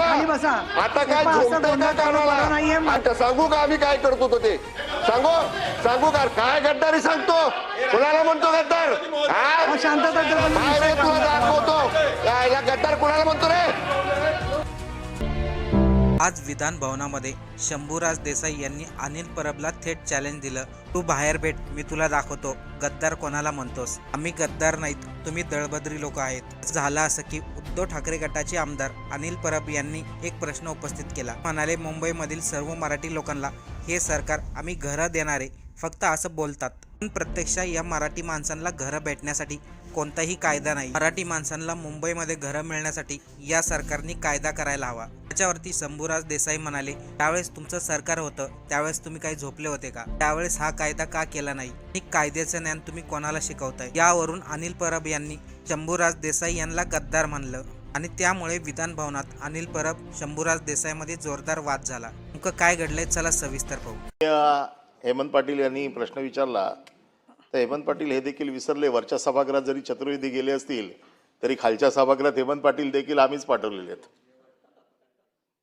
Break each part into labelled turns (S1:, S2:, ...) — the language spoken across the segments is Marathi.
S1: खाली बसा.
S2: आता काय
S1: पप्पा, असं
S2: झोपतंय का
S1: गोंधळ करू नका नाहीये.
S2: कानाला आता सांगू का आम्ही काय करतो तो ते? सांगू? सांगू का? काय गद्दारी सांगतो? कुणाला म्हणतो गद्दार? हा?
S1: अहो, शांतता
S2: काय रे तुला दाखवतो. यायला गद्दार कुणाला म्हणतो रे?
S3: आज विधान भवनामध्ये शंभूराज देसाई यांनी अनिल परबला थेट चॅलेंज दिलं. तू बाहेर भेट मी तुला दाखवतो. गद्दार कोणाला म्हणतोस? आम्ही गद्दार नाहीत. तुम्ही दळबद्री लोक आहेत. झालं असं की उद्धव ठाकरे गटाचे आमदार अनिल परब यांनी एक प्रश्न उपस्थित केला. म्हणाले मुंबईमधील सर्व मराठी लोकांना हे सरकार आम्ही घरं देणारे. फक्त असं बोलतात. पण प्रत्यक्षात या मराठी माणसांना घरं भेटण्यासाठी कोणताही कायदा नाही. मराठी माणसांना मुंबईमध्ये घरं मिळण्यासाठी या सरकारने कायदा करायला हवा. याच्यावरती शंभूराज देसाई म्हणाले त्यावेळेस तुमचं सरकार होतं त्यावेळेस तुम्ही काही झोपले होते का? त्यावेळेस हा कायदा का केला नाही? आणि कायद्याचं ज्ञान तुम्ही कोणाला शिकवताय? यावरून अनिल परब यांनी शंभूराज देसाई यांना गद्दार म्हणलं आणि त्यामुळे विधान भवनात अनिल परब शंभूराज देसाईमध्ये जोरदार वाद झाला. नेमकं काय घडलंय चला सविस्तर पाहू.
S4: हेमंत पाटील यांनी प्रश्न विचारला तर हेमंत पाटील हे देखील विसरले वरच्या सभागृहात जरी चतुर्वेदी गेले असतील तरी खालच्या सभागृहात हेमंत पाटील देखील आम्हीच पाठवलेले आहेत.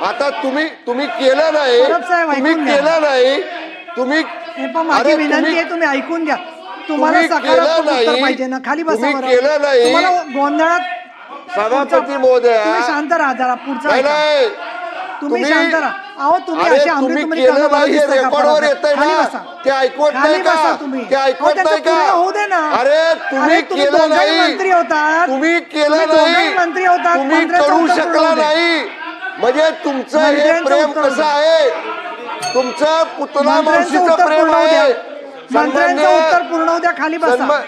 S2: आता तुम्ही तुम्ही केलं नाही
S1: परब साहेब,
S2: तुम्ही
S1: ऐकून घ्या.
S2: केलं नाही तुम्ही
S1: हे पण माझी
S2: अरे
S1: विनंती आहे तुम्ही ऐकून घ्या तुम्हाला
S2: तुम्ही केलं
S1: सकारात्मक उत्तर
S2: नाही.
S1: पाहिजे ना खाली बसा
S2: तुम्ही
S1: बरं.
S2: केलं नाही.
S1: तुम्हाला गोंधळात
S2: सभापती
S1: पुढचा-
S2: महोदया.
S1: तुम्ही शांत राहा जरा पुढचा
S2: नाही
S1: ऐका.
S2: नाही
S1: तुम्ही शांत राहा अहो तुम्ही
S2: अरे
S1: अशी
S2: तुम्ही
S1: अमृतमणी
S2: केलं नाही हे
S1: दिसतं का
S2: रेकॉर्डवर
S1: परत?
S2: येतंय
S1: खाली
S2: ना. ते ऐकवत
S1: खाली
S2: नाही का
S1: तुम्ही
S2: ते
S1: अहो,
S2: ऐकवत
S1: त्यांचं
S2: नाही
S1: पूर्ण होऊ दे ना
S2: का अरे तुम्ही केलं
S1: दोघंही
S2: नाही
S1: मंत्री होतात
S2: तुम्ही केलं
S1: तुम्ही दोघंही
S2: नाही
S1: मंत्री होतात
S2: तुम्ही करू
S1: उत्तर
S2: शकला
S1: पूर्ण होऊ दे.
S2: नाही म्हणजे तुमचं हे प्रेम कसं आहे? तुमचं पुतला मावशीचं
S1: उत्तर
S2: प्रेम आहे.
S1: उत्तर पूर्ण द्या खाली बसा.
S2: सन्मा-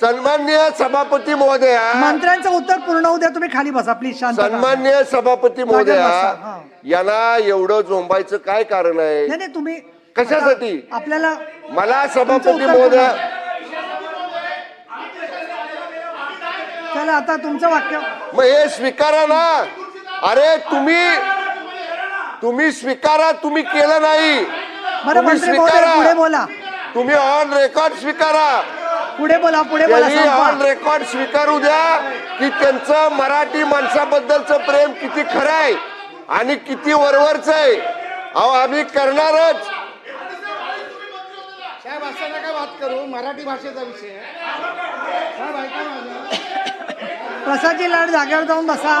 S2: सन्मान्य सभापती महोदया.
S1: मंत्र्यांचं उत्तर पूर्ण होऊ द्या तुम्ही खाली बसा प्लीज.
S2: सन्मान्य सभापती महोदया. यांना एवढं झोंबायचं काय कारण आहे?
S1: नाही तुम्ही
S2: कशासाठी?
S1: आपल्याला
S2: मला सभापती महोदया
S1: चला आता तुमचं वाक्य
S2: मग हे स्वीकारा ना. अरे तुम्ही तुम्ही स्वीकारा तुम्ही केलं नाही.
S1: बरं
S2: तुम्ही
S1: मंत्री महोदय पुढे बोला.
S2: तुम्ही ऑन रेकॉर्ड स्वीकारा.
S1: पुढे बोला पुढे बोला
S2: त्यांनी ऑन
S1: संपवा.
S2: रेकॉर्ड स्वीकारू द्या की त्यांचं मराठी माणसाबद्दलचं प्रेम किती खरं आहे आणि किती वरवरच आहे. अहो आम्ही करणारच.
S5: साहेब असं नका बात करू. मराठी भाषेचा विषय आहे. साहेब ऐका माझं
S1: प्रसादजी लाड जागेवर जाऊन बसा.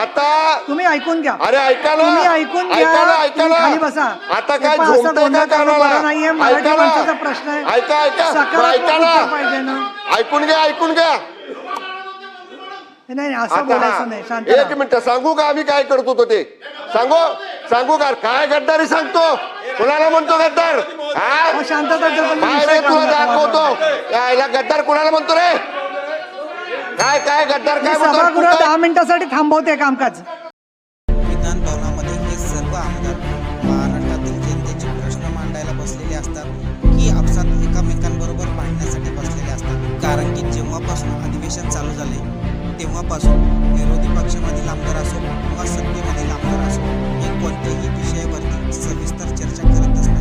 S2: आता
S1: तुम्ही ऐकून घ्या.
S2: अरे ऐका ना.
S1: तुम्ही ऐकून घ्या.
S2: ऐका ना ऐका
S1: तुम्ही
S2: ना.
S1: खाली बसा.
S2: आता काय
S1: असं
S2: का कानाला?
S1: बरं नाहीये. मराठी
S2: ऐका
S1: माणसाचा
S2: ना
S1: प्रश्न आहे.
S2: ऐका ऐका. बरं,
S1: सकारात्मक
S2: ऐका
S1: उत्तर पाहिजे ना.
S2: ना ऐकून घ्या ऐकून घ्या.
S1: नाही नाही असं
S2: आता
S1: बोलायचं नाही. शांत
S2: एक
S1: राहा.
S2: मिनिट. सांगू का आम्ही काय करतो तो ते? सांगू? सांगू का? काय गद्दारी सांगतो? कुणाला म्हणतो गद्दार? हा?
S1: अहो, शांतता तुम्ही
S2: काय
S1: विषय
S2: तुला दाखवतो. यायला गद्दार कुणाला म्हणतो रे? काय काय गद्दार काय
S1: सभागृह दहा मिनिटासाठी थांबवते कामकाज.
S3: विधान भवनामध्ये हे सर्व आमदार महाराष्ट्रातील जनतेचे प्रश्न मांडायला बसलेले असतात की आपसात एकामेकांबरोबर भांडण्यासाठी बसलेले असतात. कारण की जेव्हापासून अधिवेशन चालू झाले तेव्हापासून विरोधी पक्षामधील आमदार असो किंवा सत्तेमधील आमदार असो हे कोणत्याही विषयावरती सविस्तर चर्चा करत असतात.